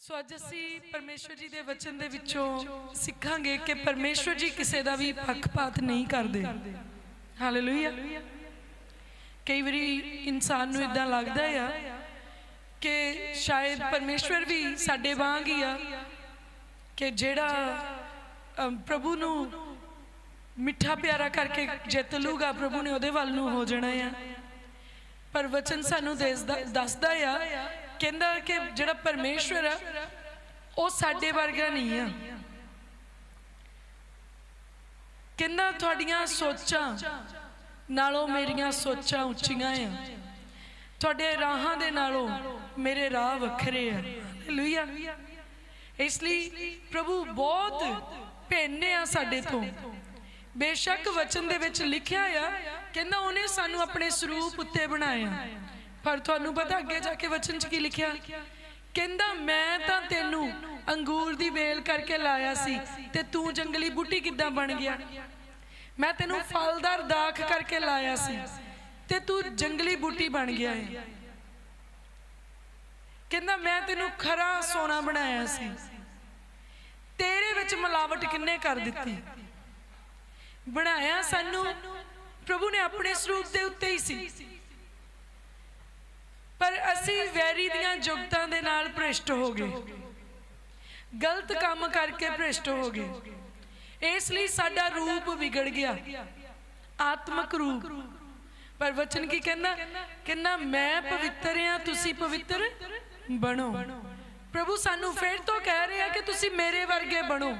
ਸੋ ਅੱਜ ਅਸੀਂ ਪਰਮੇਸ਼ਵਰ ਜੀ ਦੇ ਵਚਨ ਦੇ ਵਿੱਚੋਂ ਸਿੱਖਾਂਗੇ ਕਿ ਪਰਮੇਸ਼ਵਰ ਜੀ ਕਿਸੇ ਦਾ ਵੀ ਪੱਖਪਾਤ ਨਹੀਂ ਕਰਦੇ। ਹਾਲੇਲੂਇਆ। ਕਈ ਵਾਰੀ ਇਨਸਾਨ ਨੂੰ ਇਦਾਂ ਲੱਗਦਾ ਆ ਕਿ ਸ਼ਾਇਦ ਪਰਮੇਸ਼ਵਰ ਵੀ ਸਾਡੇ ਵਾਂਗ ਹੀ ਆ ਕਿ ਜਿਹੜਾ ਪ੍ਰਭੂ ਨੂੰ ਮਿੱਠਾ ਪਿਆਰਾ ਕਰਕੇ ਜਿੱਤ ਲੂਗਾ ਪ੍ਰਭੂ ਨੇ ਉਹਦੇ ਵੱਲ ਨੂੰ ਹੋ ਜਾਣਾ ਆ। ਪਰ ਵਚਨ ਸਾਨੂੰ ਦੱਸਦਾ ਆ ਕਹਿੰਦਾ ਕਿ ਜਿਹੜਾ ਪਰਮੇਸ਼ਵਰ ਆ, ਉਹ ਸਾਡੇ ਵਰਗਾ ਨਹੀਂ ਆ। ਕਹਿੰਦਾ ਤੁਹਾਡੀਆਂ ਸੋਚਾਂ ਨਾਲੋਂ ਮੇਰੀਆਂ ਸੋਚਾਂ ਉੱਚੀਆਂ ਆ। ਤੁਹਾਡੇ ਰਾਹਾਂ ਦੇ ਨਾਲੋਂ ਮੇਰੇ ਰਾਹ ਵੱਖਰੇ ਆ। ਹਾਲੇਲੂਇਆ ਇਸ ਲਈ ਪ੍ਰਭੂ ਬਹੁਤ ਭਿੰਨ ਆ ਸਾਡੇ ਤੋਂ। ਬੇਸ਼ੱਕ ਵਚਨ ਦੇ ਵਿੱਚ ਲਿਖਿਆ ਆ, ਕਹਿੰਦਾ ਉਹਨੇ ਸਾਨੂੰ ਆਪਣੇ ਸਰੂਪ ਉੱਤੇ ਬਣਾਇਆ। ਪਰ ਤੁਹਾਨੂੰ ਪਤਾ ਅੱਗੇ ਜਾ ਕੇ ਵਚਨ 'ਚ ਕੀ ਲਿਖਿਆ? ਕਹਿੰਦਾ, ਮੈਂ ਤਾਂ ਤੈਨੂੰ ਅੰਗੂਰ ਦੀ ਵੇਲ ਕਰਕੇ ਲਾਇਆ ਸੀ ਤੇ ਤੂੰ ਜੰਗਲੀ ਬੂਟੀ ਕਿੱਦਾਂ ਬਣ ਗਿਆ? ਮੈਂ ਤੈਨੂੰ ਫਲਦਾਰ ਦਾਖ ਕਰਕੇ ਲਾਇਆ ਸੀ ਤੇ ਤੂੰ ਜੰਗਲੀ ਬੂਟੀ ਬਣ ਗਿਆ ਹੈ ਕਹਿੰਦਾ, ਮੈਂ ਤੈਨੂੰ ਖਰਾ ਸੋਨਾ ਬਣਾਇਆ ਸੀ। ਤੇਰੇ ਵਿੱਚ ਮਿਲਾਵਟ ਕਿੰਨੇ ਕਰ ਦਿੱਤੀ? ਬਣਾਇਆ ਸਾਨੂੰ? ਪ੍ਰਭੂ ਨੇ ਆਪਣੇ ਸਰੂਪ ਦੇ ਉੱਤੇ ਹੀ ਸੀ। ਪਰ ਅਸੀਂ ਵੈਰੀ ਦੀਆਂ ਜੁਗਤਾਂ ਦੇ ਨਾਲ ਭ੍ਰਿਸ਼ਟ ਹੋ ਗਏ। ਗਲਤ ਕੰਮ ਕਰਕੇ ਭ੍ਰਿਸ਼ਟ ਹੋ ਗਏ। ਇਸ ਲਈ ਸਾਡਾ ਰੂਪ ਵਿਗੜ ਗਿਆ। ਆਤਮਿਕ ਰੂਪ। ਪਰ ਵਚਨ ਕੀ ਕਹਿੰਦਾ? ਕਹਿੰਦਾ, ਮੈਂ ਪਵਿੱਤਰ ਹਾਂ, ਤੁਸੀਂ ਪਵਿੱਤਰ ਬਣੋ। ਪ੍ਰਭੂ ਸਾਨੂੰ ਫਿਰ ਤੋਂ ਕਹਿ ਰਿਹਾ ਕਿ ਤੁਸੀਂ ਮੇਰੇ ਵਰਗੇ ਬਣੋ।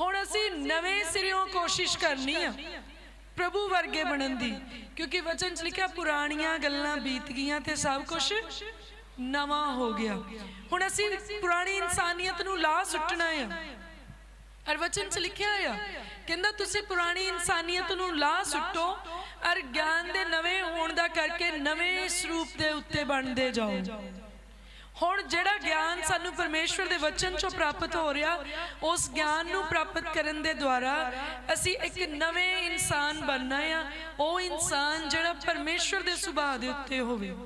ਹੁਣ ਅਸੀਂ ਨਵੇਂ ਸਿਰਿਓਂ ਕੋਸ਼ਿਸ਼ ਕਰਨੀ ਆ। ਪ੍ਰਭੂ ਵਰਗੇ ਬਣਨ ਦੀ। ਕਿਉਂਕਿ ਵਚਨ ਚ ਲਿਖਿਆ, ਪੁਰਾਣੀਆਂ ਗੱਲਾਂ ਬੀਤ ਗਈਆਂ ਤੇ ਸਭ ਕੁਝ ਨਵਾਂ ਹੋ ਗਿਆ। ਹੁਣ ਅਸੀਂ ਪੁਰਾਣੀ ਇਨਸਾਨੀਅਤ ਨੂੰ ਲਾ ਸੁੱਟਣਾ ਆ। ਅਰ ਵਚਨ ਚ ਲਿਖਿਆ ਆ, ਕਹਿੰਦਾ, ਤੁਸੀਂ ਪੁਰਾਣੀ ਇਨਸਾਨੀਅਤ ਨੂੰ ਲਾ ਸੁੱਟੋ ਅਰ ਗਿਆਨ ਦੇ ਨਵੇਂ ਹੋਣ ਦਾ ਕਰਕੇ ਨਵੇਂ ਸਰੂਪ ਦੇ ਉੱਤੇ ਬਣਦੇ ਜਾਓ। ਹੁਣ ਜਿਹੜਾ ਗਿਆਨ ਸਾਨੂੰ ਪਰਮੇਸ਼ਵਰ ਦੇ ਵਚਨ ਚੋਂ ਪ੍ਰਾਪਤ ਹੋ ਰਿਹਾ, ਉਸ ਗਿਆਨ ਨੂੰ ਪ੍ਰਾਪਤ ਕਰਨ ਦੇ ਦੁਆਰਾ ਅਸੀਂ ਇੱਕ ਨਵੇਂ ਇਨਸਾਨ ਬਣਨਾ ਆ। ਉਹ ਇਨਸਾਨ ਜਿਹੜਾ ਪਰਮੇਸ਼ਵਰ ਦੇ ਸੁਭਾਅ ਦੇ ਉੱਤੇ ਹੋਵੇ।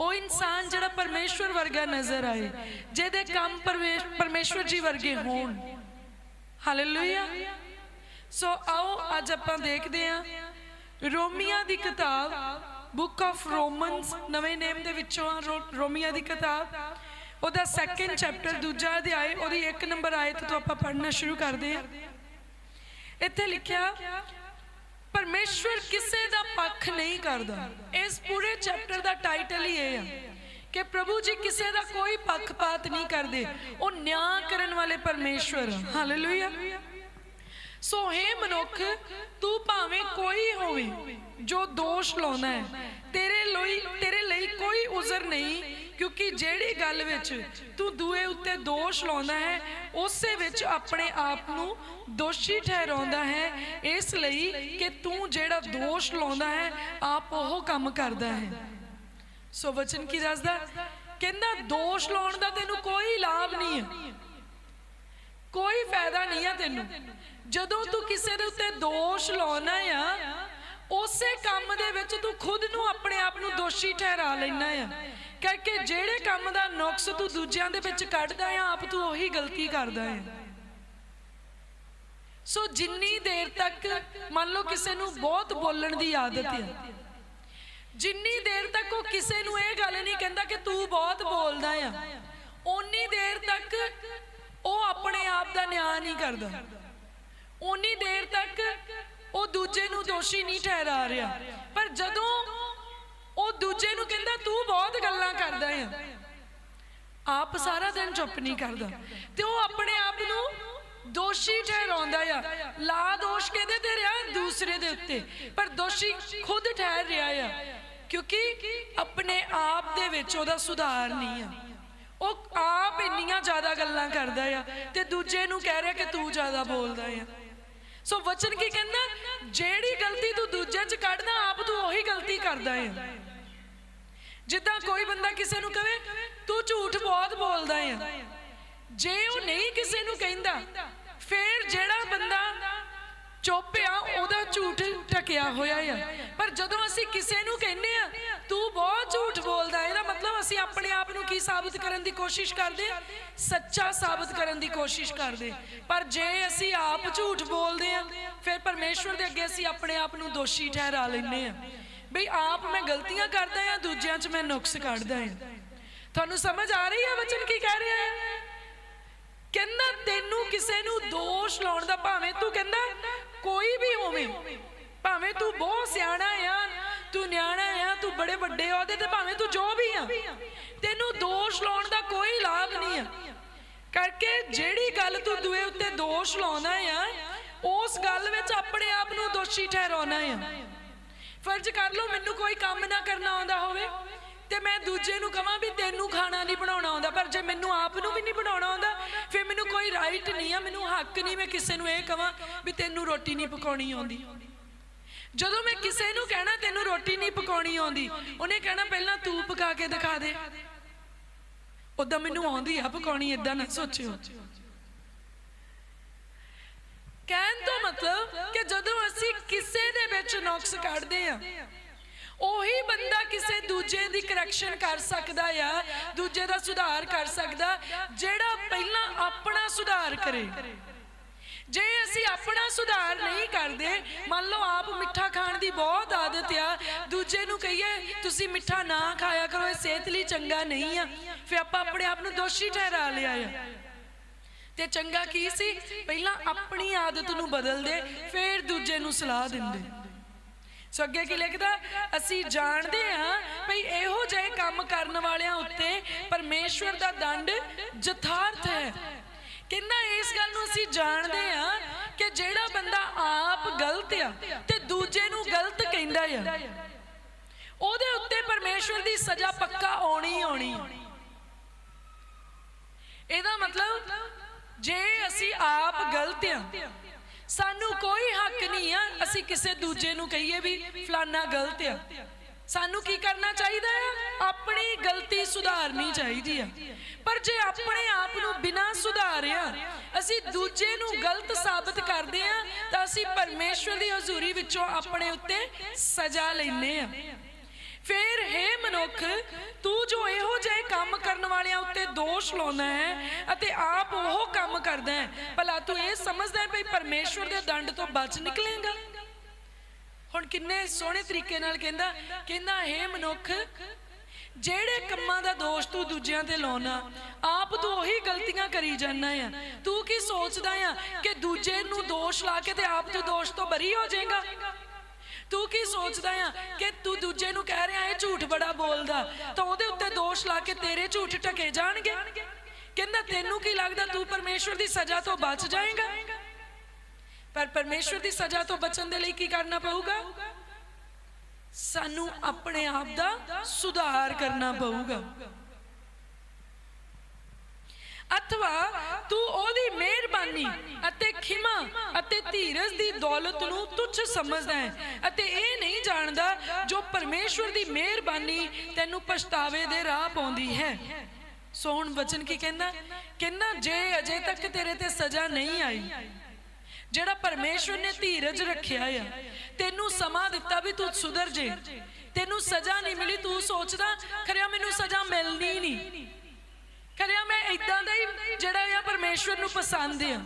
ਉਹ ਇਨਸਾਨ ਜਿਹੜਾ ਪਰਮੇਸ਼ਵਰ ਵਰਗਾ ਨਜ਼ਰ ਆਏ, ਜਿਹਦੇ ਕੰਮ ਪਰਮੇਸ਼- ਪਰਮੇਸ਼ਵਰ ਜੀ ਵਰਗੇ ਹੋਣ। ਹਾਲੇਲੂਇਆ ਸੋ ਆਓ ਅੱਜ ਆਪਾਂ ਦੇਖਦੇ ਹਾਂ ਰੋਮੀਆਂ ਦੀ ਕਿਤਾਬ ਬੁੱਕ ਆਫ ਰੋਮਨਸ ਨਵੇਂ ਨੇਮ ਦੇ ਵਿੱਚੋਂ ਰੋਮੀਆਂ ਦੀ ਕਿਤਾਬ। ਉਹਦਾ ਸੈਕੰਡ ਚੈਪਟਰ ਦੂਜਾ ਅਧਿਆਇ, ਉਹਦੀ 1 ਨੰਬਰ ਆਇਤ ਤੋਂ ਆਪਾਂ ਪੜ੍ਹਨਾ ਸ਼ੁਰੂ ਕਰਦੇ ਹਾਂ। ਇੱਥੇ ਲਿਖਿਆ, ਪਰਮੇਸ਼ਵਰ ਕਿਸੇ ਦਾ ਪੱਖ ਨਹੀਂ ਕਰਦਾ। ਇਸ ਪੂਰੇ ਚੈਪਟਰ ਦਾ ਟਾਈਟਲ ਹੀ ਇਹ ਹੈ ਕਿ ਪ੍ਰਭੂ ਜੀ ਕਿਸੇ ਦਾ ਕੋਈ ਪੱਖਪਾਤ ਨਹੀਂ ਕਰਦੇ। ਉਹ ਨਿਆਂ ਕਰਨ ਵਾਲੇ ਪਰਮੇਸ਼ਵਰ ਆ। ਹਾਲੇਲੂਇਆ ਸੋ ਹੈ ਮਨੁੱਖ, ਤੂੰ ਹੋਵੇ, ਜੋ ਦੋਸ਼ ਲਾਉਂਦਾ ਹੈ। ਤੇਰੇ ਲਈ ਤੇਰੇ ਲਈ ਕੋਈ ਉਜ਼ਰ ਨਹੀਂ, ਕਿਉਂਕਿ ਜਿਹੜੀ ਗੱਲ ਵਿੱਚ ਤੂੰ ਦੂਏ ਉੱਤੇ ਦੋਸ਼ ਲਾਉਂਦਾ ਹੈ, ਉਸੇ ਵਿੱਚ ਆਪਣੇ ਆਪ ਨੂੰ ਦੋਸ਼ੀ ਠਹਿਰਾਉਂਦਾ ਹੈ। ਇਸ ਲਈ ਕਿ ਤੂੰ ਜਿਹੜਾ ਦੋਸ਼ ਲਾਉਂਦਾ ਹੈ, ਆਪ ਉਹ ਕੰਮ ਕਰਦਾ ਹੈ। ਸੋ ਵਚਨ ਕੀ ਦੱਸਦਾ? ਕਹਿੰਦਾ, ਦੋਸ਼ ਲਾਉਣ ਦਾ ਤੈਨੂੰ ਕੋਈ ਲਾਭ ਨਹੀਂ ਹੈ। ਕੋਈ ਫਾਇਦਾ ਨਹੀਂ ਹੈ ਤੈਨੂੰ। ਜਦੋਂ ਤੂੰ ਕਿਸੇ ਦੇ ਉੱਤੇ ਦੋਸ਼ ਲਾਉਣਾ ਆ ਉਸੇ ਕੰਮ ਦੇ ਵਿੱਚ ਤੂੰ ਖੁਦ ਨੂੰ ਆਪਣੇ ਆਪ ਨੂੰ ਦੋਸ਼ੀ ਠਹਿਰਾ ਲੈਣਾ ਆ। ਕਰਕੇ ਜਿਹੜੇ ਕੰਮ ਦਾ ਨੁਕਸ ਤੂੰ ਦੂਜਿਆਂ ਦੇ ਵਿੱਚ ਕੱਢਦਾ ਆ, ਆਪ ਤੂੰ ਉਹੀ ਗਲਤੀ ਕਰਦਾ ਆ। ਸੋ ਜਿੰਨੀ ਦੇਰ ਤੱਕ ਮੰਨ ਲਓ ਕਿਸੇ ਨੂੰ ਬਹੁਤ ਬੋਲਣ ਦੀ ਆਦਤ ਹੈ ਜਿੰਨੀ ਦੇਰ ਤੱਕ ਉਹ ਕਿਸੇ ਨੂੰ ਇਹ ਗੱਲ ਨਹੀਂ ਕਹਿੰਦਾ ਕਿ ਤੂੰ ਬਹੁਤ ਬੋਲਦਾ ਆ, ਓਨੀ ਦੇਰ ਤੱਕ ਉਹ ਆਪਣੇ ਆਪ ਦਾ ਨਿਆਂ ਨਹੀਂ ਕਰਦਾ। ਓਨੀ ਦੇਰ ਤੱਕ ਉਹ ਦੂਜੇ ਨੂੰ ਦੋਸ਼ੀ ਨਹੀਂ ਠਹਿਰਾ ਰਿਹਾ। ਪਰ ਜਦੋਂ ਉਹ ਦੂਜੇ ਨੂੰ ਕਹਿੰਦਾ, ਤੂੰ ਬਹੁਤ ਗੱਲਾਂ ਕਰਦਾ ਆ ਆਪ ਸਾਰਾ ਦਿਨ ਚੁੱਪ ਨਹੀਂ ਕਰਦਾ। ਤੇ ਉਹ ਆਪਣੇ ਆਪ ਨੂੰ ਦੋਸ਼ੀ ਠਹਿਰਾਉਂਦਾ ਆ। ਲਾ ਦੋਸ਼ ਕਿਹਦੇ ਤੇ ਰਿਹਾ? ਦੂਸਰੇ ਦੇ ਉੱਤੇ। ਪਰ ਦੋਸ਼ੀ ਖੁਦ ਠਹਿਰ ਰਿਹਾ ਆ। ਕਿਉਂਕਿ ਆਪਣੇ ਆਪ ਦੇ ਵਿੱਚ ਉਹਦਾ ਸੁਧਾਰ ਨਹੀਂ ਆ। ਉਹ ਆਪ ਇੰਨੀਆਂ ਜ਼ਿਆਦਾ ਗੱਲਾਂ ਕਰਦਾ ਆ ਤੇ ਦੂਜੇ ਨੂੰ ਕਹਿ ਰਿਹਾ ਕਿ ਤੂੰ ਜ਼ਿਆਦਾ ਬੋਲਦਾ ਆ। ਸੋ ਵਚਨ ਕੀ ਕਹਿੰਦਾ? ਜਿਹੜੀ ਗਲਤੀ ਤੂੰ ਦੂਜੇ 'ਚ ਕੱਢਦਾ, ਆਪ ਤੂੰ ਉਹੀ ਗਲਤੀ ਕਰਦਾ ਹੈ ਜਿੱਦਾਂ ਕੋਈ ਬੰਦਾ ਕਿਸੇ ਨੂੰ ਕਵੇ ਤੂੰ ਝੂਠ ਬਹੁਤ ਬੋਲਦਾ ਹੈ ਜੇ ਉਹ ਨਹੀਂ ਕਿਸੇ ਨੂੰ ਕਹਿੰਦਾ, ਫੇਰ ਜਿਹੜਾ ਬੰਦਾ ਚੁੱਪ ਆ ਉਹਦਾ ਝੂਠ ਟਕਿਆ ਹੋਇਆ ਆ। ਪਰ ਜਦੋਂ ਅਸੀਂ ਕਿਸੇ ਨੂੰ ਕਹਿੰਦੇ ਆ, ਤੂੰ ਬਹੁਤ ਝੂਠ ਬੋਲਦਾ, ਇਹਦਾ ਮਤਲਬ ਅਸੀਂ ਆਪਣੇ ਆਪ ਨੂੰ ਕੀ ਸਾਬਤ ਕਰਨ ਦੀ ਕੋਸ਼ਿਸ਼ ਕਰਦੇ? ਸੱਚਾ ਸਾਬਤ ਕਰਨ ਦੀ ਕੋਸ਼ਿਸ਼ ਕਰਦੇ। ਪਰ ਜੇ ਅਸੀਂ ਆਪ ਝੂਠ ਬੋਲਦੇ ਆ, ਫਿਰ ਪਰਮੇਸ਼ਵਰ ਦੇ ਅੱਗੇ ਅਸੀਂ ਆਪਣੇ ਆਪ ਨੂੰ ਦੋਸ਼ੀ ਠਹਿਰਾ ਲੈਂਦੇ ਆ। ਬਈ ਆਪ ਮੈਂ ਗਲਤੀਆਂ ਕਰਦਾ ਆ, ਦੂਜਿਆਂ 'ਚ ਮੈਂ ਨੁਕਸ ਕੱਢਦਾ ਆ। ਤੁਹਾਨੂੰ ਸਮਝ ਆ ਰਹੀ ਹੈ ਵਚਨ ਕੀ ਕਹਿ ਰਿਹਾ ਹੈ ਕਹਿੰਦਾ, ਤੈਨੂੰ ਕਿਸੇ ਨੂੰ ਦੋਸ਼ ਲਾਉਣ ਦਾ ਭਾਵੇਂ ਤੂੰ ਕਹਿੰਦਾ, ਕੋਈ ਵੀ ਹੋਵੇ, ਭਾਵੇਂ ਤੂੰ ਬਹੁਤ ਸਿਆਣਾ ਆ, ਤੂੰ ਨਿਆਣਾ ਆ, ਤੂੰ ਬੜੇ ਵੱਡੇ ਅਹੁਦੇ ਤੇ ਭਾਵੇਂ ਤੂੰ ਜੋ ਵੀ ਆ, ਤੈਨੂੰ ਦੋਸ਼ ਲਾਉਣ ਦਾ ਕੋਈ ਲਾਭ ਨਹੀਂ ਆ। ਕਰਕੇ ਜਿਹੜੀ ਗੱਲ ਤੂੰ ਦੂਏ ਉੱਤੇ ਦੋਸ਼ ਲਾਉਣਾ ਆ, ਉਸ ਗੱਲ ਵਿੱਚ ਆਪਣੇ ਆਪ ਨੂੰ ਦੋਸ਼ੀ ਠਹਿਰਾਉਣਾ ਆ। ਫਰਜ਼ ਕਰ ਲਓ, ਮੈਨੂੰ ਕੋਈ ਕੰਮ ਨਾ ਕਰਨਾ ਆਉਂਦਾ ਹੋਵੇ। ਤੇ ਮੈਂ ਦੂਜੇ ਨੂੰ ਕਹਾਂ ਵੀ ਤੈਨੂੰ ਖਾਣਾ ਨਹੀਂ ਬਣਾਉਣਾ ਆਉਂਦਾ, ਪਰ ਜੇ ਮੈਨੂੰ ਆਪ ਨੂੰ ਵੀ ਨਹੀਂ ਬਣਾਉਣਾ ਆਉਂਦਾ, ਫਿਰ ਮੈਨੂੰ ਕੋਈ ਰਾਈਟ ਨਹੀਂ ਆ, ਮੈਨੂੰ ਹੱਕ ਨਹੀਂ ਮੈਂ ਕਿਸੇ ਨੂੰ ਇਹ ਕਹਾਂ ਵੀ ਤੈਨੂੰ ਰੋਟੀ ਨਹੀਂ ਪਕਾਉਣੀ ਆਉਂਦੀ। ਜਦੋਂ ਮੈਂ ਕਿਸੇ ਨੂੰ ਕਹਿਣਾ ਤੈਨੂੰ ਰੋਟੀ ਨਹੀਂ ਪਕਾਉਣੀ ਆਉਂਦੀ, ਉਹਨੇ ਕਹਿਣਾ ਪਹਿਲਾਂ ਤੂੰ ਪਕਾ ਕੇ ਦਿਖਾ ਦੇ। ਉਦਾਂ ਮੈਨੂੰ ਆਉਂਦੀ ਆ ਪਕਾਉਣੀ ਇਦਾਂ ਨਾ ਸੋਚਿਓ। ਕਹਿਣ ਤੋਂ ਮਤਲਬ ਕਿ ਜਦੋਂ ਅਸੀਂ ਕਿਸੇ ਦੇ ਵਿੱਚ ਨੁਕਸ ਕੱਢਦੇ ਆ ਉਹੀ ਬੰਦਾ ਕਿਸੇ ਦੂਜੇ ਦੀ ਕਰੈਕਸ਼ਨ ਕਰ ਸਕਦਾ ਆ, ਦੂਜੇ ਦਾ ਸੁਧਾਰ ਕਰ ਸਕਦਾ, ਜਿਹੜਾ ਪਹਿਲਾਂ ਆਪਣਾ ਸੁਧਾਰ ਕਰੇ। ਜੇ ਅਸੀਂ ਆਪਣਾ ਸੁਧਾਰ ਨਹੀਂ ਕਰਦੇ, ਮੰਨ ਲਓ ਆਪ ਮਿੱਠਾ ਖਾਣ ਦੀ ਬਹੁਤ ਆਦਤ ਆ, ਦੂਜੇ ਨੂੰ ਕਹੀਏ, ਤੁਸੀਂ ਮਿੱਠਾ ਨਾ ਖਾਇਆ ਕਰੋ, ਇਹ ਸਿਹਤ ਲਈ ਚੰਗਾ ਨਹੀਂ ਆ। ਫਿਰ ਆਪਾਂ ਆਪਣੇ ਆਪ ਨੂੰ ਦੋਸ਼ੀ ਠਹਿਰਾ ਲਿਆ ਆ। ਤੇ ਚੰਗਾ ਕੀ ਸੀ? ਪਹਿਲਾਂ ਆਪਣੀ ਆਦਤ ਨੂੰ ਬਦਲਦੇ, ਫਿਰ ਦੂਜੇ ਨੂੰ ਸਲਾਹ ਦਿੰਦੇ। ਸੋ ਅੱਗੇ ਕੀ ਲਿਖਦਾ? ਅਸੀਂ ਜਾਣਦੇ ਹਾਂ ਭਈ ਇਹੋ ਜਿਹੇ ਕੰਮ ਕਰਨ ਵਾਲਿਆਂ ਉੱਤੇ ਪਰਮੇਸ਼ਵਰ ਦਾ ਦੰਡ ਯਥਾਰਥ ਹੈ। ਕਹਿੰਦਾ ਇਸ ਗੱਲ ਨੂੰ ਅਸੀਂ ਜਾਣਦੇ ਹਾਂ ਕਿ ਜਿਹੜਾ ਬੰਦਾ ਆਪ ਗਲਤ ਆ ਤੇ ਦੂਜੇ ਨੂੰ ਗਲਤ ਕਹਿੰਦਾ ਆ, ਉਹਦੇ ਉੱਤੇ ਪਰਮੇਸ਼ਵਰ ਦੀ ਸਜ਼ਾ ਪੱਕਾ ਆਉਣੀ ਆਉਣੀ ਇਹਦਾ ਮਤਲਬ ਜੇ ਅਸੀਂ ਆਪ ਗਲਤ ਆ ਸਾਨੂੰ ਕੋਈ ਹੱਕ ਨਹੀਂ ਆ, ਅਸੀਂ ਕਿਸੇ ਦੂਜੇ ਨੂੰ ਕਹੀਏ ਵੀ ਫਲਾਨਾ ਗਲਤ ਆ। ਸਾਨੂੰ ਕੀ ਕਰਨਾ ਚਾਹੀਦਾ ਹੈ ਆਪਣੀ ਗਲਤੀ ਸੁਧਾਰਨੀ ਚਾਹੀਦੀ ਆ। ਪਰ ਜੇ ਆਪਣੇ ਆਪ ਨੂੰ ਬਿਨਾਂ ਸੁਧਾਰਿਆ ਅਸੀਂ ਦੂਜੇ ਨੂੰ ਗਲਤ ਸਾਬਤ ਕਰਦੇ ਆ, ਤਾਂ ਅਸੀਂ ਪਰਮੇਸ਼ਵਰ ਦੀ ਹਜ਼ੂਰੀ ਵਿੱਚੋਂ ਆਪਣੇ ਉੱਤੇ ਸਜ਼ਾ ਲੈਨੇ ਆ। ਫੇਰ, ਹੈ ਮਨੁੱਖ, ਤੂੰ ਜੋ ਇਹੋ ਜਿਹੇ ਦੋਸ਼ ਲਾਉਣਾ ਹੈ ਅਤੇ ਆਪ ਉਹ ਕੰਮ ਕਰਦਾ ਹੈ। ਭਲਾ ਤੂੰ ਇਹ ਸਮਝਦਾ ਹੈ ਭਈ ਪਰਮੇਸ਼ਵਰ ਦੇ ਦੰਡ ਤੋਂ ਬਚ ਨਿਕਲੇਗਾ? ਹੁਣ ਕਿੰਨੇ ਸੋਹਣੇ ਤਰੀਕੇ ਨਾਲ ਕਹਿੰਦਾ ਕਹਿੰਦਾ, ਹੈ ਮਨੁੱਖ, ਜਿਹੜੇ ਕੰਮਾਂ ਦਾ ਦੋਸ਼ ਤੂੰ ਦੂਜਿਆਂ ਤੇ ਲਾਉਣਾ, ਆਪ ਤੂੰ ਉਹੀ ਗਲਤੀਆਂ ਕਰੀ ਜਾਂਦਾ ਆ। ਤੂੰ ਕੀ ਸੋਚਦਾ ਆ ਕਿ ਦੂਜੇ ਨੂੰ ਦੋਸ਼ ਲਾ ਕੇ ਤੇ ਆਪ ਤੂੰ ਦੋਸ਼ ਤੋਂ ਬਰੀ ਹੋ ਜਾਏਗਾ? ਤੂੰ ਕੀ ਸੋਚਦਾ ਆ ਕਿ ਤੂੰ ਦੂਜੇ ਨੂੰ ਕਹਿ ਰਿਹਾ ਇਹ ਝੂਠ ਬੜਾ ਬੋਲਦਾ। ਤਾਂ ਉਹਦੇ ਉੱਤੇ ਦੋਸ਼ ਲਾ ਕੇ ਤੇਰੇ ਝੂਠ ਢਕੇ ਜਾਣਗੇ। ਕਹਿੰਦਾ ਤੈਨੂੰ ਕੀ ਲੱਗਦਾ ਤੂੰ ਪਰਮੇਸ਼ਵਰ ਦੀ ਸਜ਼ਾ ਤੋਂ ਬਚ ਜਾਏਗਾ? ਪਰ ਪਰਮੇਸ਼ਵਰ ਦੀ ਸਜ਼ਾ ਤੋਂ ਬਚਣ ਦੇ ਲਈ ਕੀ ਕਰਨਾ ਪਊਗਾ? ਸਾਨੂੰ ਆਪਣੇ ਆਪ ਦਾ ਸੁਧਾਰ ਕਰਨਾ ਪਊਗਾ। ਅਥਵਾ ਤੂੰ ਉਹਦੀ ਮਿਹਰਬਾਨੀ ਅਤੇ ਖਿਮਾ ਅਤੇ ਧੀਰਜ ਦੀ ਦੌਲਤ ਨੂੰ ਤੁੱਛ ਸਮਝਦਾ ਹੈ ਅਤੇ ਇਹ ਨਹੀਂ ਜਾਣਦਾ ਜੋ ਪਰਮੇਸ਼ਵਰ ਦੀ ਮਿਹਰਬਾਨੀ ਤੈਨੂੰ ਪਛਤਾਵੇ ਦੇ ਰਾਹ ਪਾਉਂਦੀ ਹੈ। ਸੋ ਹੁਣ ਵਚਨ ਕੀ ਕਹਿੰਦਾ? ਕਹਿੰਦਾ, ਜੇ ਅਜੇ ਤੱਕ ਤੇਰੇ ਤੇ ਸਜ਼ਾ ਨਹੀਂ ਆਈ, ਜਿਹੜਾ ਪਰਮੇਸ਼ਵਰ ਨੇ ਧੀਰਜ ਰੱਖਿਆ ਆ, ਤੈਨੂੰ ਸਮਾਂ ਦਿੱਤਾ ਵੀ ਤੂੰ ਸੁਧਰ ਜੇ। ਤੈਨੂੰ ਸਜ਼ਾ ਨਹੀਂ ਮਿਲੀ, ਤੂੰ ਸੋਚਦਾ ਖਰਿਆ ਮੈਨੂੰ ਸਜ਼ਾ ਮਿਲਣੀ ਇਦਾਂ ਦਾ ਹੀ ਜਿਹੜਾ ਆ ਪਰਮੇਸ਼ਵਰ ਨੂੰ ਪਸੰਦ ਆ।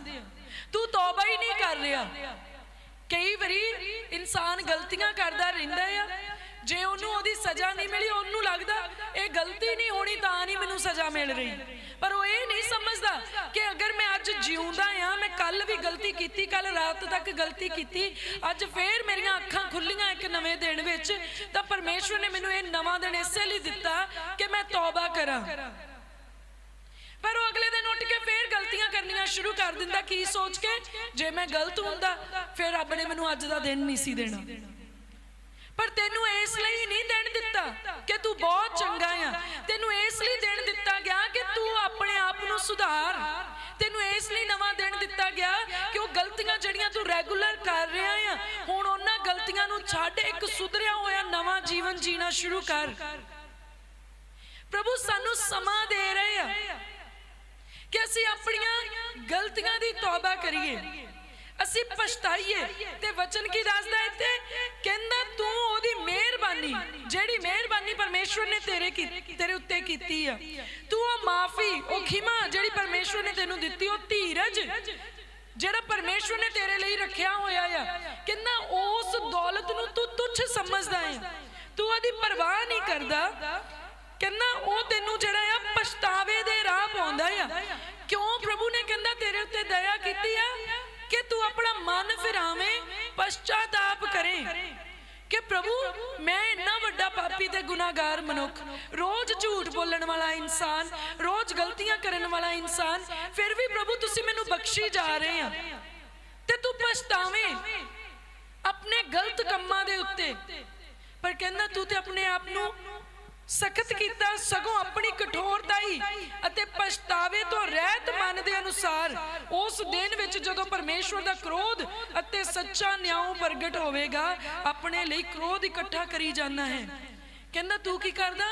ਤੂੰ ਤੌਬਾ ਹੀ ਨਹੀਂ ਕਰ ਰਿਹਾ। ਕਈ ਵਾਰੀ ਇਨਸਾਨ ਗਲਤੀਆਂ ਕਰਦਾ ਰਹਿੰਦਾ ਆ। ਜੇ ਉਹਨੂੰ ਉਹਦੀ ਸਜ਼ਾ ਨਹੀਂ ਮਿਲੀ, ਉਹਨੂੰ ਲੱਗਦਾ ਇਹ ਗਲਤੀ ਨਹੀਂ ਹੋਣੀ ਤਾਂ ਨਹੀਂ ਮੈਨੂੰ ਸਜ਼ਾ ਮਿਲ ਰਹੀ। ਪਰ ਉਹ ਇਹ ਨਹੀਂ ਸਮਝਦਾ ਕਿ ਅਗਰ ਮੈਂ ਅੱਜ ਜਿਉਂਦਾ ਆ, ਮੈਂ ਕੱਲ ਵੀ ਗਲਤੀ ਕੀਤੀ ਕੱਲ ਰਾਤ ਤੱਕ ਗਲਤੀ ਕੀਤੀ, ਅੱਜ ਫੇਰ ਮੇਰੀਆਂ ਅੱਖਾਂ ਖੁੱਲੀਆਂ ਇੱਕ ਨਵੇਂ ਦਿਨ ਵਿੱਚ, ਤਾਂ ਪਰਮੇਸ਼ਵਰ ਨੇ ਮੈਨੂੰ ਇਹ ਨਵਾਂ ਦਿਨ ਇਸੇ ਲਈ ਦਿੱਤਾ ਕਿ ਮੈਂ ਤੌਬਾ ਕਰਾਂ। ਪਰ ਉਹ ਅਗਲੇ ਦਿਨ ਉੱਠ ਕੇ ਫੇਰ ਗਲਤੀਆਂ ਕਰਨੀਆਂ ਸ਼ੁਰੂ ਕਰ ਦਿੰਦਾ, ਕੀ ਸੋਚ ਕੇ? ਜੇ ਮੈਂ ਗਲਤ ਹੁੰਦਾ, ਫਿਰ ਰੱਬ ਨੇ ਮੈਨੂੰ ਅੱਜ ਦਾ ਦਿਨ ਨਹੀਂ ਸੀ ਦੇਣਾ। ਪਰ ਤੈਨੂੰ ਇਸ ਲਈ ਨਹੀਂ ਦੇਣ ਦਿੱਤਾ ਕਿ ਤੂੰ ਬਹੁਤ ਚੰਗਾ ਆ। ਤੈਨੂੰ ਇਸ ਲਈ ਦੇਣ ਦਿੱਤਾ ਗਿਆ ਕਿ ਤੂੰ ਆਪਣੇ ਆਪ ਨੂੰ ਸੁਧਾਰ। ਤੈਨੂੰ ਇਸ ਲਈ ਨਵਾਂ ਦਿਨ ਦਿੱਤਾ ਗਿਆ ਕਿ ਉਹ ਗਲਤੀਆਂ ਜਿਹੜੀਆਂ ਤੂੰ ਰੈਗੂਲਰ ਕਰ ਰਿਹਾ ਆ, ਹੁਣ ਉਹਨਾਂ ਗਲਤੀਆਂ ਨੂੰ ਛੱਡ ਇੱਕ ਸੁਧਰਿਆ ਹੋਇਆ ਨਵਾਂ ਜੀਵਨ ਜੀਣਾ ਸ਼ੁਰੂ ਕਰ। ਪ੍ਰਭੂ ਸਾਨੂੰ ਸਮਾਂ ਦੇ ਰਹੇ ਆ। ਕਿ ਅਸੀਂ ਆਪਣੀਆਂ ਗਲਤੀਆਂ ਦੀ ਤੌਬਾ ਕਰੀਏ। ਅਸੀਂ ਪਛਤਾਈਏ ਤੇ ਵਚਨ ਕੀ ਦੱਸਦਾ ਇੱਥੇ? ਕਹਿੰਦਾ, ਤੂੰ ਉਹਦੀ ਮਿਹਰਬਾਨੀ, ਜਿਹੜੀ ਮਿਹਰਬਾਨੀ ਪਰਮੇਸ਼ਵਰ ਨੇ ਤੇਰੇ ਕੀ ਤੇਰੇ ਉੱਤੇ ਕੀਤੀ ਆ। ਤੂੰ ਉਹ ਮਾਫੀ, ਉਹ ਖਿਮਾ ਜਿਹੜੀ ਪਰਮੇਸ਼ਵਰ ਨੇ ਤੈਨੂੰ ਦਿੱਤੀ, ਉਹ ਧੀਰਜ ਜਿਹੜਾ ਪਰਮੇਸ਼ਵਰ ਨੇ ਤੇਰੇ ਲਈ ਰੱਖਿਆ ਹੋਇਆ ਆ। ਕਹਿੰਦਾ, ਉਸ ਦੌਲਤ ਨੂੰ ਤੂੰ ਤੁੱਛ ਸਮਝਦਾ ਹੈ ਤੂੰ ਉਹਦੀ ਪਰਵਾਹ ਨਹੀਂ ਕਰਦਾ। ਕਹਿੰਦਾ, ਉਹ ਤੈਨੂੰ ਜਿਹੜਾ ਆ ਪਛਤਾਵੇ ਦੇ ਰਾਹ ਪਾਉਂਦਾ ਆ। ਕਿਉਂ ਪ੍ਰਭੂ ਨੇ ਕਹਿੰਦਾ, ਤੇਰੇ ਉੱਤੇ ਦਇਆ ਕੀਤੀ ਆ ਕਿ ਤੂੰ ਆਪਣਾ ਮਨ ਫਿਰਾਵੇਂ, ਪਛਤਾਤਾਪ ਕਰੇ। ਕਿ ਪ੍ਰਭੂ, ਮੈਂ ਇੰਨਾ ਵੱਡਾ ਪਾਪੀ ਤੇ ਗੁਨਾਹਗਾਰ ਮਨੁੱਖ, ਰੋਜ਼ ਝੂਠ ਬੋਲਣ ਵਾਲਾ ਇਨਸਾਨ, ਰੋਜ਼ ਗਲਤੀਆਂ ਕਰਨ ਵਾਲਾ ਇਨਸਾਨ, ਫਿਰ ਵੀ ਪ੍ਰਭੂ ਤੁਸੀਂ ਮੈਨੂੰ ਬਖਸ਼ੀ ਜਾ ਰਹੇ ਆ। ਤੇ ਤੂੰ ਪਛਤਾਵੇਂ ਆਪਣੇ ਗਲਤ ਕੰਮਾਂ ਦੇ ਉੱਤੇ। ਪਰ ਕਹਿੰਦਾ, ਤੂੰ ਤੇ ਆਪਣੇ ਆਪ ਨੂੰ ਸਖਤ ਕੀਤਾ, ਸਗੋਂ ਆਪਣੀ ਕਠੋਰਤਾਈ ਅਤੇ ਪਛਤਾਵੇ ਤੋਂ ਰਹਿਤ ਮਨ ਦੇ ਅਨੁਸਾਰ, ਉਸ ਦਿਨ ਵਿੱਚ ਜਦੋਂ ਪਰਮੇਸ਼ਵਰ ਦਾ ਕ੍ਰੋਧ ਅਤੇ ਸੱਚਾ ਨਿਆਂ ਪ੍ਰਗਟ ਹੋਵੇਗਾ, ਆਪਣੇ ਲਈ ਕ੍ਰੋਧ ਇਕੱਠਾ ਕਰੀ ਜਾਣਾ ਹੈ। ਕਹਿੰਦਾ, ਤੂੰ ਕੀ ਕਰਦਾ?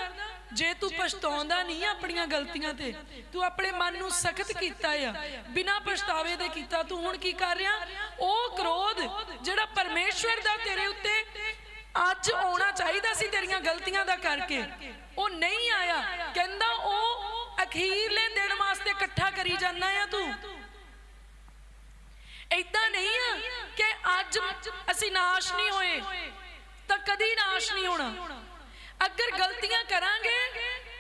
ਜੇ ਤੂੰ ਪਛਤਾਉਂਦਾ ਨਹੀਂ ਆਪਣੀਆਂ ਗਲਤੀਆਂ ਤੇ, ਤੂੰ ਆਪਣੇ ਮਨ ਨੂੰ ਸਖਤ ਕੀਤਾ ਆ, ਬਿਨਾਂ ਪਛਤਾਵੇ ਦੇ ਕੀਤਾ, ਤੂੰ ਹੁਣ ਕੀ ਕਰ ਰਿਹਾ? ਉਹ ਕ੍ਰੋਧ ਜਿਹੜਾ ਪਰਮੇਸ਼ਵਰ ਦਾ ਤੇਰੇ ਉੱਤੇ ਅੱਜ ਆਉਣਾ ਚਾਹੀਦਾ ਸੀ ਤੇਰੀਆਂ ਗਲਤੀਆਂ ਦਾ ਕਰਕੇ। ਉਹ ਨਹੀਂ ਆਇਆ। ਕਹਿੰਦਾ ਉਹ ਅਖੀਰਲੇ ਦਿਨ ਵਾਸਤੇ ਇਕੱਠਾ ਕਰੀ ਜਾਂਦਾ ਆ ਤੂੰ। ਏਦਾਂ ਨਹੀਂ ਆ ਕਿ ਅੱਜ ਅਸੀਂ ਨਾਸ਼ ਨਹੀਂ ਹੋਏ, ਤਾਂ ਕਦੀ ਨਾਸ਼ ਨਹੀਂ ਹੋਣਾ। ਅਗਰ ਗਲਤੀਆਂ ਕਰਾਂਗੇ,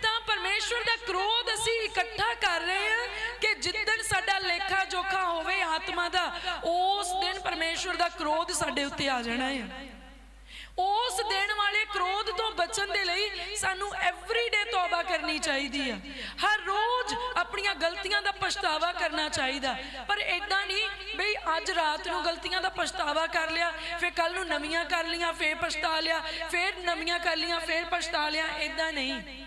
ਤਾਂ ਪਰਮੇਸ਼ਵਰ ਦਾ ਕ੍ਰੋਧ ਅਸੀਂ ਇਕੱਠਾ ਕਰ ਰਹੇ ਹਾਂ ਕਿ ਜਿੱਦਣ ਸਾਡਾ ਲੇਖਾ ਜੋਖਾ ਹੋਵੇ ਆਤਮਾ ਦਾ, ਉਸ ਦਿਨ ਪਰਮੇਸ਼ਵਰ ਦਾ ਕ੍ਰੋਧ ਸਾਡੇ ਉੱਤੇ ਆ ਜਾਣਾ ਹੈ ਉਸ ਦੇਣ ਵਾਲੇ ਕ੍ਰੋਧ ਤੋਂ ਬਚਣ ਦੇ ਲਈ ਸਾਨੂੰ ਐਵਰੀਡੇ ਤੌਬਾ ਕਰਨੀ ਚਾਹੀਦੀ ਆ। ਹਰ ਰੋਜ਼ ਆਪਣੀਆਂ ਗਲਤੀਆਂ ਦਾ ਪਛਤਾਵਾ ਕਰਨਾ ਚਾਹੀਦਾ। ਪਰ ਐਦਾਂ ਨਹੀਂ ਬਈ ਅੱਜ ਰਾਤ ਨੂੰ ਗਲਤੀਆਂ ਦਾ ਪਛਤਾਵਾ ਕਰ ਲਿਆ, ਫਿਰ ਕੱਲ ਨੂੰ ਨਵੀਆਂ ਕਰ ਲੀਆਂ ਫੇਰ ਪਛਤਾ ਲਿਆ, ਫੇਰ ਨਵੀਆਂ ਕਰ ਲੀਆਂ ਫੇਰ ਪਛਤਾ ਲਿਆ ਐਦਾਂ ਨਹੀਂ।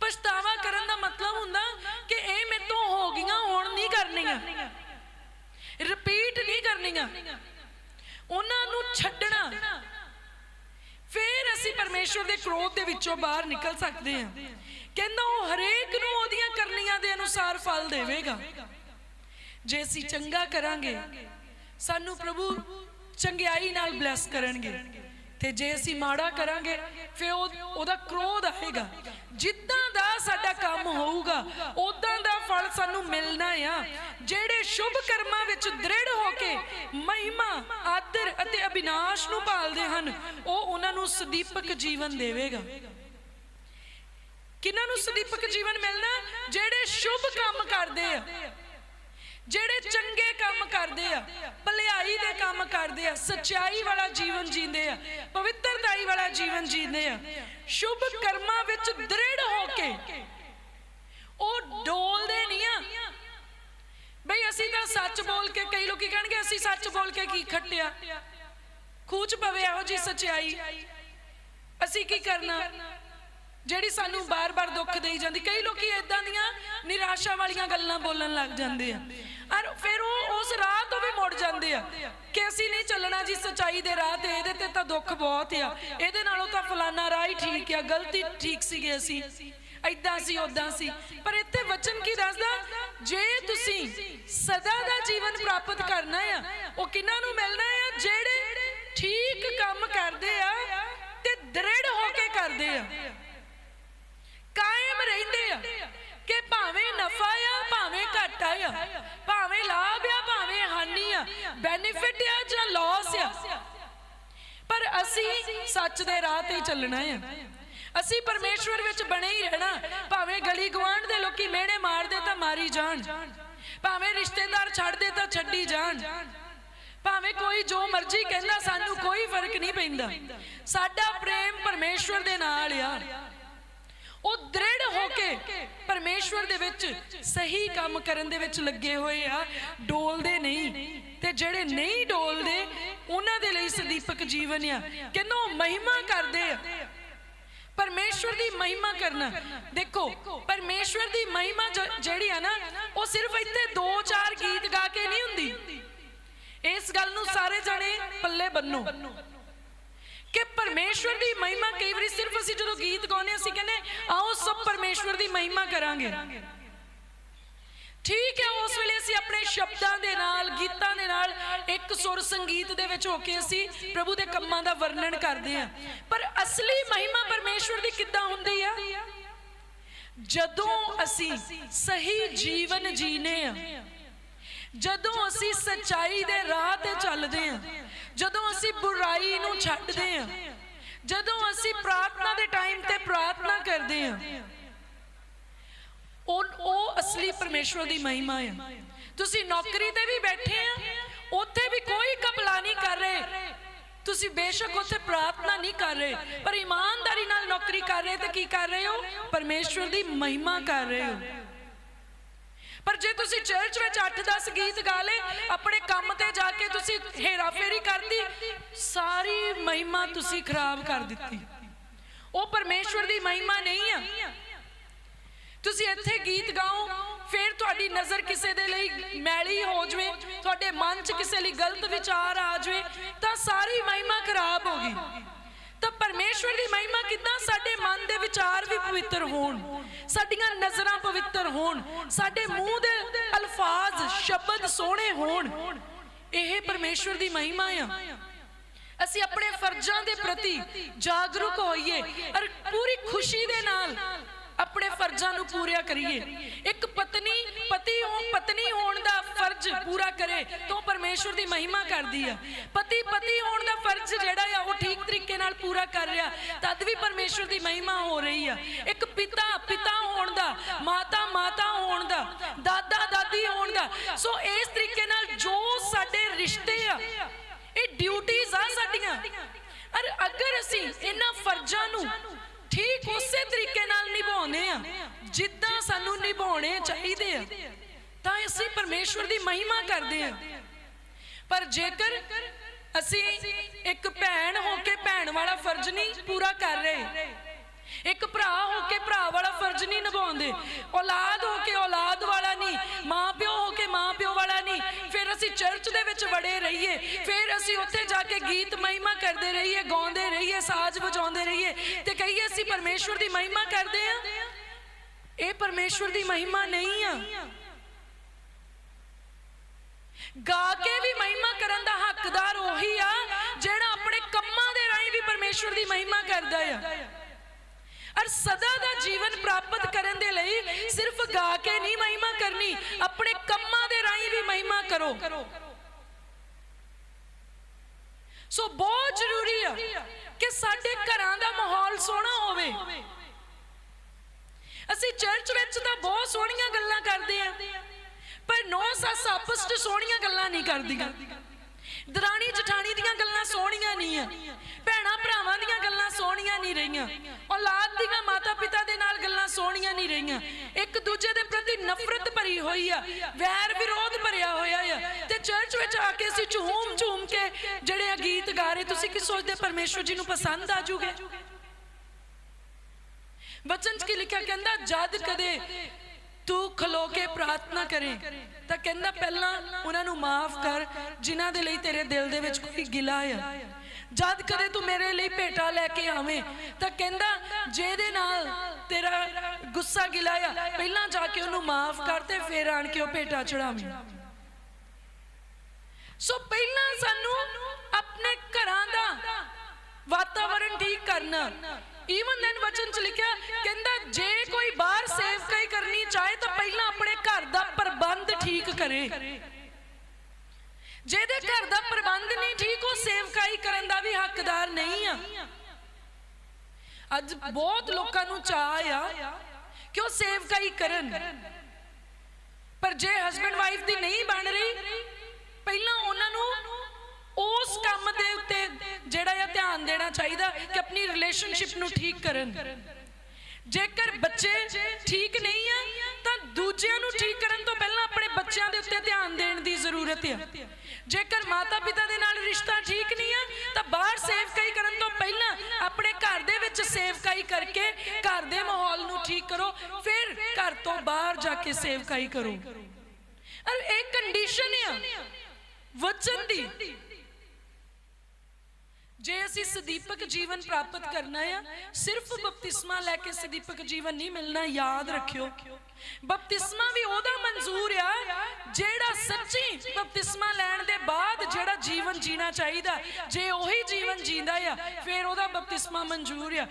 ਪਛਤਾਵਾ ਕਰਨ ਦਾ ਮਤਲਬ ਹੁੰਦਾ ਕਿ ਇਹ ਮੇਰੇ ਤੋਂ ਹੋ ਗਈਆਂ, ਹੁਣ ਨਹੀਂ ਕਰਨੀਆਂ। ਰਿਪੀਟ ਨਹੀਂ ਕਰਨੀਆਂ। ਉਹਨਾਂ ਨੂੰ ਛੱਡਣਾ। ਫਿਰ ਅਸੀਂ ਪਰਮੇਸ਼ਵਰ ਦੇ ਕ੍ਰੋਧ ਦੇ ਵਿੱਚੋਂ ਬਾਹਰ ਨਿਕਲ ਸਕਦੇ ਹਾਂ। ਕਹਿੰਦਾ ਉਹ ਹਰੇਕ ਨੂੰ ਉਹਦੀਆਂ ਕਰਨੀਆਂ ਦੇ ਅਨੁਸਾਰ ਫਲ ਦੇਵੇਗਾ। ਜੇ ਅਸੀਂ ਚੰਗਾ ਕਰਾਂਗੇ, ਸਾਨੂੰ ਪ੍ਰਭੂ ਚੰਗਿਆਈ ਨਾਲ ਬਲੈਸ ਕਰਨਗੇ। ਤੇ ਜੇ ਅਸੀਂ ਮਾੜਾ ਕਰਾਂਗੇ, ਫਿਰ ਉਹਦਾ ਕ੍ਰੋਧ ਆਏਗਾ। ਜਿੱਦਾਂ ਦਾ ਸਾਡਾ ਕੰਮ ਹੋਊਗਾ ਉਦਾਂ ਦਾ ਸਾਨੂੰ ਮਿਲਣਾ ਆ। ਜਿਹੜੇ ਸ਼ੁਭ ਕਰਮਾਂ ਵਿੱਚ ਦ੍ਰਿੜ ਹੋ ਕੇ ਮਹਿਮਾ, ਆਦਰ ਅਤੇ ਅਬਿਨਾਸ਼ ਨੂੰ ਭਾਲਦੇ ਹਨ, ਉਹ ਉਹਨਾਂ ਨੂੰ ਸਦੀਪਕ ਜੀਵਨ ਦੇਵੇਗਾ। ਕਿਹਨਾਂ ਨੂੰ ਸਦੀਪਕ ਜੀਵਨ ਮਿਲਣਾ? ਜਿਹੜੇ ਸ਼ੁਭ ਕੰਮ ਕਰਦੇ ਆ। ਜਿਹੜੇ ਚੰਗੇ ਕੰਮ ਕਰਦੇ ਆ, ਭਲਾਈ ਦੇ ਕੰਮ ਕਰਦੇ ਆ, ਸੱਚਾਈ ਵਾਲਾ ਜੀਵਨ ਜੀਂਦੇ ਆ, ਪਵਿੱਤਰਤਾਈ ਵਾਲਾ ਜੀਵਨ ਜੀਂਦੇ ਆ। ਸ਼ੁਭ ਕਰਮਾਂ ਵਿੱਚ ਦ੍ਰਿੜ ਹੋ ਕੇ ਉਹ ਡੋਲਦੇ ਨਹੀਂ ਆ। ਬਈ ਅਸੀਂ ਤਾਂ ਸੱਚ ਬੋਲ ਕੇ ਕਈ ਲੋਕੀ ਕਹਿਣਗੇ, ਅਸੀਂ ਸੱਚ ਬੋਲ ਕੇ ਕੀ ਖੱਟਿਆ? ਖੂਚ ਪਵੇ ਇਹੋ ਜੀ ਸੱਚਾਈ। ਅਸੀਂ ਕੀ ਕਰਨਾ? ਜਿਹੜੀ ਸਾਨੂੰ ਬਾਰ-ਬਾਰ ਦੁੱਖ ਦੇਈ ਜਾਂਦੀ, ਕਈ ਲੋਕੀ ਇਦਾਂ ਦੀਆਂ ਨਿਰਾਸ਼ਾ ਵਾਲੀਆਂ ਗੱਲਾਂ ਬੋਲਣ ਲੱਗ ਜਾਂਦੇ ਆ। ਔਰ ਫਿਰ ਉਹ ਉਸ ਰਾਹ ਤੋਂ ਵੀ ਮੁੜ ਜਾਂਦੇ ਆ ਕਿ ਅਸੀਂ ਨਹੀਂ ਚੱਲਣਾ ਜੀ ਸਚਾਈ ਦੇ ਰਾਹ ਤੇ, ਇਹਦੇ ਤੇ ਤਾਂ ਦੁੱਖ ਬਹੁਤ ਆ। ਇਹਦੇ ਨਾਲੋਂ ਤਾਂ ਫਲਾਨਾ ਰਾਹ ਹੀ ਠੀਕ ਆ, ਗਲਤੀ ਠੀਕ ਸੀਗੇ ਅਸੀਂ। ਐਦਾਂ ਸੀ ਉਦਾਂ ਸੀ। ਪਰ ਇੱਥੇ ਵਚਨ ਕੀ ਦੱਸਦਾ? ਜੇ ਤੁਸੀਂ ਸਦਾ ਦਾ ਜੀਵਨ ਪ੍ਰਾਪਤ ਕਰਨਾ ਆ, ਉਹ ਕਿਹਨਾਂ ਨੂੰ ਮਿਲਣਾ ਆ? ਜਿਹੜੇ ਠੀਕ ਕੰਮ ਕਰਦੇ ਆ ਤੇ ਦ੍ਰਿੜ ਹੋ ਕੇ ਕਰਦੇ ਆ। ਕਾਇਮ ਰਹਿੰਦੇ ਆ ਕਿ ਭਾਵੇਂ ਨਫਾ ਆ, ਭਾਵੇਂ ਘਾਟਾ ਆ, ਭਾਵੇਂ ਲਾਭ ਆ, ਭਾਵੇਂ ਹਾਨੀ ਆ ਬੈਨੀਫਿਟ ਆ ਜਾਂ ਲਾਸ ਆ। ਪਰ ਅਸੀਂ ਸੱਚ ਦੇ ਰਾਹ ਤੇ ਚੱਲਣਾ ਆ। ਅਸੀਂ ਪਰਮੇਸ਼ਵਰ ਵਿੱਚ ਬਣੇ ਹੀ ਰਹਿਣਾ। ਭਾਵੇਂ ਗਲੀ ਗਵਾਂਢ ਦੇ ਲੋਕੀ ਮਿਹਣੇ ਮਾਰਦੇ ਤਾਂ ਮਾਰੀ ਜਾਣ। ਭਾਵੇਂ ਰਿਸ਼ਤੇਦਾਰ ਛੱਡਦੇ ਤਾਂ ਛੱਡੀ ਜਾਣ। ਭਾਵੇਂ ਕੋਈ ਜੋ ਮਰਜ਼ੀ ਕਹਿੰਦਾ, ਸਾਨੂੰ ਕੋਈ ਫ਼ਰਕ ਨਹੀਂ ਪੈਂਦਾ। ਸਾਡਾ ਪ੍ਰੇਮ ਪਰਮੇਸ਼ਵਰ ਦੇ ਨਾਲ ਆ। ਉਹ ਦ੍ਰਿੜ ਹੋ ਕੇ ਪਰਮੇਸ਼ਵਰ ਦੇ ਵਿੱਚ ਸਹੀ ਕੰਮ ਕਰਨ ਦੇ ਵਿੱਚ ਲੱਗੇ ਹੋਏ ਆ। ਡੋਲਦੇ ਨਹੀਂ। ਤੇ ਜਿਹੜੇ ਨਹੀਂ ਡੋਲਦੇ, ਉਹਨਾਂ ਦੇ ਲਈ ਸਦੀਪਕ ਜੀਵਨ ਆ। ਕਹਿੰਦਾ ਮਹਿਮਾ ਕਰਦੇ ਆ। ਪਰਮੇਸ਼ਵਰ ਦੀ ਮਹਿਮਾ ਕਰਨਾ। ਦੇਖੋ ਪਰਮੇਸ਼ਵਰ ਦੀ ਮਹਿਮਾ ਜਿਹੜੀ ਆ ਨਾ ਉਹ ਸਿਰਫ ਇੱਥੇ ਦੋ ਚਾਰ ਗੀਤ ਗਾ ਕੇ ਨਹੀਂ ਹੁੰਦੀ। ਇਸ ਗੱਲ ਨੂੰ ਸਾਰੇ ਜਾਣੇ ਪੱਲੇ ਬੰਨੋ। ਕਿ ਪਰਮੇਸ਼ਵਰ ਦੀ ਮਹਿਮਾ ਕਈ ਵਾਰੀ ਸਿਰਫ ਅਸੀਂ ਜਦੋਂ ਗੀਤ ਗਾਉਂਦੇ ਹਾਂ, ਅਸੀਂ ਕਹਿੰਦੇ ਆਓ ਸਭ ਪਰਮੇਸ਼ਵਰ ਦੀ ਮਹਿਮਾ ਕਰਾਂਗੇ। ਠੀਕ ਹੈ, ਉਸ ਵੇਲੇ ਅਸੀਂ ਆਪਣੇ ਸ਼ਬਦਾਂ ਦੇ ਨਾਲ, ਗੀਤਾਂ ਦੇ ਨਾਲ ਇੱਕ ਸੁਰ ਸੰਗੀਤ ਦੇ ਵਿੱਚ ਹੋ ਕੇ ਅਸੀਂ ਪ੍ਰਭੂ ਦੇ ਕੰਮਾਂ ਦਾ ਵਰਣਨ ਕਰਦੇ ਹਾਂ। ਪਰ ਅਸਲੀ ਮਹਿਮਾ ਪਰਮੇਸ਼ਵਰ ਦੀ ਕਿੱਦਾਂ ਹੁੰਦੀ ਆ? ਜਦੋਂ ਅਸੀਂ ਸਹੀ ਜੀਵਨ ਜੀਨੇ ਆ, ਜਦੋਂ ਅਸੀਂ ਸੱਚਾਈ ਦੇ ਰਾਹ ਤੇ ਚੱਲਦੇ ਆ, ਜਦੋਂ ਅਸੀਂ ਬੁਰਾਈ ਨੂੰ ਛੱਡਦੇ ਆ, ਜਦੋਂ ਅਸੀਂ ਪ੍ਰਾਰਥਨਾ ਦੇ ਟਾਈਮ ਤੇ ਪ੍ਰਾਰਥਨਾ ਕਰਦੇ ਆ ਉਹ ਉਹ ਅਸਲੀ ਪਰਮੇਸ਼ਵਰ ਦੀ ਮਹਿਮਾ ਆ। ਤੁਸੀਂ ਨੌਕਰੀ ਤੇ ਵੀ ਬੈਠੇ ਆ, ਉੱਥੇ ਵੀ ਕੋਈ ਕਪਲਾ ਨਹੀਂ ਕਰ ਰਹੇ। ਤੁਸੀਂ ਬੇਸ਼ੱਕ ਉੱਥੇ ਪ੍ਰਾਰਥਨਾ ਨਹੀਂ ਕਰ ਰਹੇ, ਪਰ ਇਮਾਨਦਾਰੀ ਨਾਲ ਨੌਕਰੀ ਕਰ ਰਹੇ ਤੇ ਕੀ ਕਰ ਰਹੇ ਹੋ? ਪਰਮੇਸ਼ਵਰ ਦੀ ਮਹਿਮਾ ਕਰ ਰਹੇ ਹੋ। ਪਰ ਜੇ ਤੁਸੀਂ ਚਰਚ ਵਿੱਚ 8-10 ਗੀਤ ਗਾ ਲੇ ਆਪਣੇ ਕੰਮ ਤੇ ਜਾ ਕੇ ਤੁਸੀਂ ਹੇਰਾਫੇਰੀ ਕਰਦੀ ਸਾਰੀ ਮਹਿਮਾ ਤੁਸੀਂ ਖਰਾਬ ਕਰ ਦਿੱਤੀ। ਉਹ ਪਰਮੇਸ਼ਵਰ ਦੀ ਮਹਿਮਾ ਨਹੀਂ ਆ। ਤੁਸੀਂ ਇੱਥੇ ਗੀਤ ਗਾਓ, ਫਿਰ ਤੁਹਾਡੀ ਨਜ਼ਰ ਕਿਸੇ ਦੇ ਲਈ ਮੈਲੀ ਹੋ ਜਵੇ, ਤੁਹਾਡੇ ਮਨ 'ਚ ਕਿਸੇ ਲਈ ਗਲਤ ਵਿਚਾਰ ਆ ਜਵੇ, ਤਾਂ ਸਾਰੀ ਮਹਿਮਾ ਖਰਾਬ ਹੋ ਗਈ। ਤਾਂ ਪਰਮੇਸ਼ਵਰ ਦੀ ਮਹਿਮਾ ਕਿਦਾਂ ਸਾਡੇ ਮਨ ਦੇ ਵਿਚਾਰ ਵੀ ਪਵਿੱਤਰ ਹੋਣ, ਸਾਡੀਆਂ ਨਜ਼ਰਾਂ ਪਵਿੱਤਰ ਹੋਣ, ਸਾਡੇ ਮੂੰਹ ਦੇ ਅਲਫਾਜ਼, ਸ਼ਬਦ ਸੋਹਣੇ ਹੋਣ, ਇਹ ਪਰਮੇਸ਼ਵਰ ਦੀ ਮਹਿਮਾ ਆ। ਅਸੀਂ ਆਪਣੇ ਫਰਜ਼ਾਂ ਦੇ ਪ੍ਰਤੀ ਜਾਗਰੂਕ ਹੋਈਏ ਔਰ ਪੂਰੀ ਖੁਸ਼ੀ ਦੇ ਨਾਲ ਆਪਣੇ ਫਰਜ਼ਾਂ ਨੂੰ ਪੂਰਾ ਕਰੀਏ। ਇੱਕ ਪਤਨੀ, ਪਤੀ ਹੋ, ਪਤਨੀ ਹੋਣ ਦਾ ਫਰਜ਼ ਪੂਰਾ ਕਰੇ ਤਾਂ ਪਰਮੇਸ਼ਵਰ ਦੀ ਮਹਿਮਾ ਕਰਦੀ ਆ। ਪਤੀ ਪਤੀ ਹੋਣ ਦਾ ਫਰਜ਼ ਜਿਹੜਾ ਆ, ਉਹ ਠੀਕ ਤਰੀਕੇ ਨਾਲ ਪੂਰਾ ਕਰ ਰਿਹਾ। ਤਦ ਵੀ ਪਰਮੇਸ਼ਵਰ ਦੀ ਮਹਿਮਾ ਹੋ ਰਹੀ ਆ। ਇੱਕ ਪਿਤਾ ਪਿਤਾ ਹੋਣ ਦਾ, ਮਾਤਾ ਮਾਤਾ ਹੋਣ ਦਾ, ਦਾਦਾ, ਦਾਦੀ ਹੋਣ ਦਾ। ਸੋ ਇਸ ਤਰੀਕੇ ਨਾਲ ਜੋ ਸਾਡੇ ਰਿਸ਼ਤੇ ਆ, ਇਹ ਡਿਊਟੀਆਂ ਆ ਸਾਡੀਆਂ। ਅਰ ਅਗਰ ਅਸੀਂ ਇਹਨਾਂ ਫਰਜ਼ਾਂ ਨੂੰ ਠੀਕ ਉਸੇ ਤਰੀਕੇ ਨਾਲ ਨਿਭਾਉਂਦੇ ਆ। ਜਿੱਦਾਂ ਸਾਨੂੰ ਨਿਭਾਉਣੇ ਚਾਹੀਦੇ ਆ। ਤਾਂ ਅਸੀਂ ਪਰਮੇਸ਼ਵਰ ਦੀ ਮਹਿਮਾ ਕਰਦੇ ਆ। ਪਰ ਜੇਕਰ ਅਸੀਂ ਇੱਕ ਭੈਣ ਹੋ ਕੇ ਭੈਣ ਵਾਲਾ ਫਰਜ਼ ਨਹੀਂ ਪੂਰਾ ਕਰ ਰਹੇ। ਇੱਕ ਭਰਾ ਹੋ ਕੇ ਭਰਾ ਵਾਲਾ ਫਰਜ਼ ਨਹੀਂ ਨਿਭਾਉਂਦੇ। ਔਲਾਦ ਹੋ ਕੇ ਔਲਾਦ ਵਾਲਾ ਨਹੀਂ, ਮਾਂ ਪਿਓ ਹੋ ਕੇ ਮਾਂ ਪਿਓ ਵਾਲਾ ਨਹੀਂ। ਫਿਰ ਅਸੀਂ ਚਰਚ ਦੇ ਵਿੱਚ ਵੜੇ ਰਹੀਏ, ਫਿਰ ਅਸੀਂ ਉੱਥੇ ਜਾ ਕੇ ਗੀਤ ਮਹਿਮਾ ਕਰਦੇ ਰਹੀਏ, ਗਾਉਂਦੇ ਰਹੀਏ, ਸਾਜ਼ ਵਜਾਉਂਦੇ ਰਹੀਏ ਤੇ ਕਹੀਏ ਅਸੀਂ ਪਰਮੇਸ਼ਵਰ ਦੀ ਮਹਿਮਾ ਕਰਦੇ ਆ। ਇਹ ਪਰਮੇਸ਼ਵਰ ਦੀ ਮਹਿਮਾ ਨਹੀਂ ਆ। ਗਾ ਕੇ ਵੀ ਮਹਿਮਾ ਕਰਨ ਦਾ ਹੱਕਦਾਰ ਉਹੀ ਆ, ਜਿਹੜਾ ਆਪਣੇ ਕੰਮਾਂ ਦੇ ਰਾਹੀਂ ਵੀ ਪਰਮੇਸ਼ਵਰ ਦੀ ਮਹਿਮਾ ਕਰਦਾ ਆ। ਸਦਾ ਦਾ ਜੀਵਨ ਪ੍ਰਾਪਤ ਕਰਨ ਦੇ ਲਈ ਸਿਰਫ ਗਾ ਕੇ ਨਹੀਂ ਮਹਿਮਾ ਕਰਨੀ, ਆਪਣੇ ਕੰਮਾਂ ਦੇ ਰਾਹੀਂ ਵੀ ਮਹਿਮਾ ਕਰੋ। ਸੋ ਬਹੁਤ ਜ਼ਰੂਰੀ ਆ ਕਿ ਸਾਡੇ ਘਰਾਂ ਦਾ ਮਾਹੌਲ ਸੋਹਣਾ ਹੋਵੇ। ਅਸੀਂ ਚਰਚ ਵਿੱਚ ਤਾਂ ਬਹੁਤ ਸੋਹਣੀਆਂ ਗੱਲਾਂ ਕਰਦੇ ਆ, ਪਰ ਨੌ ਸੱਸ ਆਪਸ ਵਿੱਚ ਸੋਹਣੀਆਂ ਗੱਲਾਂ ਨਹੀਂ ਕਰਦੀਆਂ। ਦਰਾਣੀ ਜਠਾਣੀ ਦੀਆਂ ਗੱਲਾਂ ਸੋਹਣੀਆਂ ਨਹੀਂ ਆ। ਭੈਣਾ ਭਰਾਵਾਂ ਦੀਆਂ ਗੱਲਾਂ ਸੋਹਣੀਆਂ ਨਹੀਂ ਰਹੀਆਂ। ਔਲਾਦ ਦੀਆਂ ਮਾਤਾ ਪਿਤਾ ਦੇ ਨਾਲ ਗੱਲਾਂ ਸੋਹਣੀਆਂ ਨਹੀਂ ਰਹੀਆਂ। ਇੱਕ ਦੂਜੇ ਦੇ ਪ੍ਰਤੀ ਨਫ਼ਰਤ ਭਰੀ ਹੋਈ ਆ, ਵੈਰ ਵਿਰੋਧ ਭਰਿਆ ਹੋਇਆ ਆ। ਤੇ ਚਰਚ ਵਿੱਚ ਆ ਕੇ ਅਸੀਂ ਝੂਮ ਝੂਮ ਕੇ ਜਿਹੜੇ ਆ ਗੀਤ ਗਾ ਰਹੇ, ਤੁਸੀਂ ਕੀ ਸੋਚਦੇ ਪਰਮੇਸ਼ਵਰ ਜੀ ਨੂੰ ਪਸੰਦ ਆ ਜੂਗੇ ਬਚਨ ਚ ਕੀ ਲਿਖਿਆ ਕਹਿੰਦਾ, ਜਦ ਕਦੇ ਤੂੰ ਖਲੋ ਕੇ ਪ੍ਰਾਰਥਨਾ ਕਰੇ। ਤਾਂ ਕਹਿੰਦਾ ਪਹਿਲਾਂ ਉਹਨਾਂ ਨੂੰ ਮਾਫ ਕਰ, ਜਿਨ੍ਹਾਂ ਦੇ ਲਈ ਤੇਰੇ ਦਿਲ ਦੇ ਵਿੱਚ ਕੋਈ ਗਿਲਾ ਆ। ਜਦ ਕਦੇ ਤੂੰ ਮੇਰੇ ਲਈ ਭੇਟਾ ਲੈ ਕੇ ਆਵੇਂ, ਤਾਂ ਕਹਿੰਦਾ ਜਿਹਦੇ ਨਾਲ ਤੇਰਾ ਗੁੱਸਾ ਗਿਲਾ ਆ, ਪਹਿਲਾਂ ਜਾ ਕੇ ਉਹਨੂੰ ਮਾਫ ਕਰ ਤੇ ਫੇਰ ਆਣ ਕੇ ਉਹ ਭੇਟਾ ਚੜਾਵੇਂ। ਸੋ ਪਹਿਲਾਂ ਸਾਨੂੰ ਆਪਣੇ ਘਰਾਂ ਦਾ ਵਾਤਾਵਰਣ ਠੀਕ ਕਰਨਾ। ਈਵਨ ਦੈਨ ਵਚਨ ਚ ਲਿਖਿਆ, ਕਹਿੰਦਾ ਜੇ ਕੋਈ ਕਰੇ। ਜਿਹਦੇ ਘਰ ਦਾ ਪ੍ਰਬੰਧ ਨਹੀਂ ਠੀਕ, ਉਹ ਸੇਵਕਾਈ ਕਰਨ ਦਾ ਵੀ ਹੱਕਦਾਰ ਨਹੀਂ ਆ। ਅੱਜ ਬਹੁਤ ਲੋਕਾਂ ਨੂੰ ਚਾਹ ਆ ਕਿ ਉਹ ਸੇਵਕਾਈ ਕਰਨ। ਪਰ ਜੇ ਹਸਬੰਡ ਵਾਈਫ ਦੀ ਨਹੀਂ ਬਣ ਰਹੀ, ਪਹਿਲਾਂ ਉਹਨਾਂ ਨੂੰ ਉਸ ਕੰਮ ਦੇ ਉੱਤੇ ਜਿਹੜਾ ਆ ਧਿਆਨ ਦੇਣਾ ਚਾਹੀਦਾ ਕਿ ਆਪਣੀ ਰਿਲੇਸ਼ਨਸ਼ਿਪ ਨੂੰ ਠੀਕ ਕਰਨ। ਜੇਕਰ ਬੱਚੇ ਠੀਕ ਨਹੀਂ ਆ, ਤਾਂ ਦੂਜਿਆਂ ਨੂੰ ਠੀਕ ਕਰਨ ਤੋਂ ਪਹਿਲਾਂ ਆਪਣੇ ਬੱਚਿਆਂ ਦੇ ਉੱਤੇ ਧਿਆਨ ਦੇਣ ਦੀ ਜ਼ਰੂਰਤ ਆ। ਜੇਕਰ ਮਾਤਾ ਪਿਤਾ ਦੇ ਨਾਲ ਰਿਸ਼ਤਾ ਠੀਕ ਨਹੀਂ ਆ, ਤਾਂ ਬਾਹਰ ਸੇਵਕਾਈ ਕਰਨ ਤੋਂ ਪਹਿਲਾਂ ਆਪਣੇ ਘਰ ਦੇ ਵਿੱਚ ਸੇਵਕਾਈ ਕਰਕੇ ਘਰ ਦੇ ਮਾਹੌਲ ਨੂੰ ਠੀਕ ਕਰੋ, ਫਿਰ ਘਰ ਤੋਂ ਬਾਹਰ ਜਾ ਕੇ ਸੇਵਕਾਈ ਕਰੋ। ਅਰ ਇੱਕ ਕੰਡੀਸ਼ਨ ਆ, ਵਚਨ ਦੀ। ਜੇ ਅਸੀਂ ਸਦੀਪਕ ਜੀਵਨ ਪ੍ਰਾਪਤ ਕਰਨਾ ਆ, ਸਿਰਫ ਬਪਤਿਸਮਾ ਲੈ ਕੇ ਸਦੀਪਕ ਜੀਵਨ ਨਹੀਂ ਮਿਲਣਾ, ਯਾਦ ਰੱਖਿਓ। ਬਪਤਿਸਮਾ ਵੀ ਉਹਦਾ ਮਨਜ਼ੂਰ ਆ, ਜਿਹੜਾ ਸੱਚੀ ਬਪਤਿਸਮਾ ਲੈਣ ਦੇ ਬਾਅਦ ਜਿਹੜਾ ਜੀਵਨ ਜੀਣਾ ਚਾਹੀਦਾ। ਜੇ ਉਹੀ ਜੀਵਨ ਜੀਂਦਾ ਆ, ਫਿਰ ਉਹਦਾ ਬਪਤਿਸਮਾ ਮਨਜ਼ੂਰ ਆ।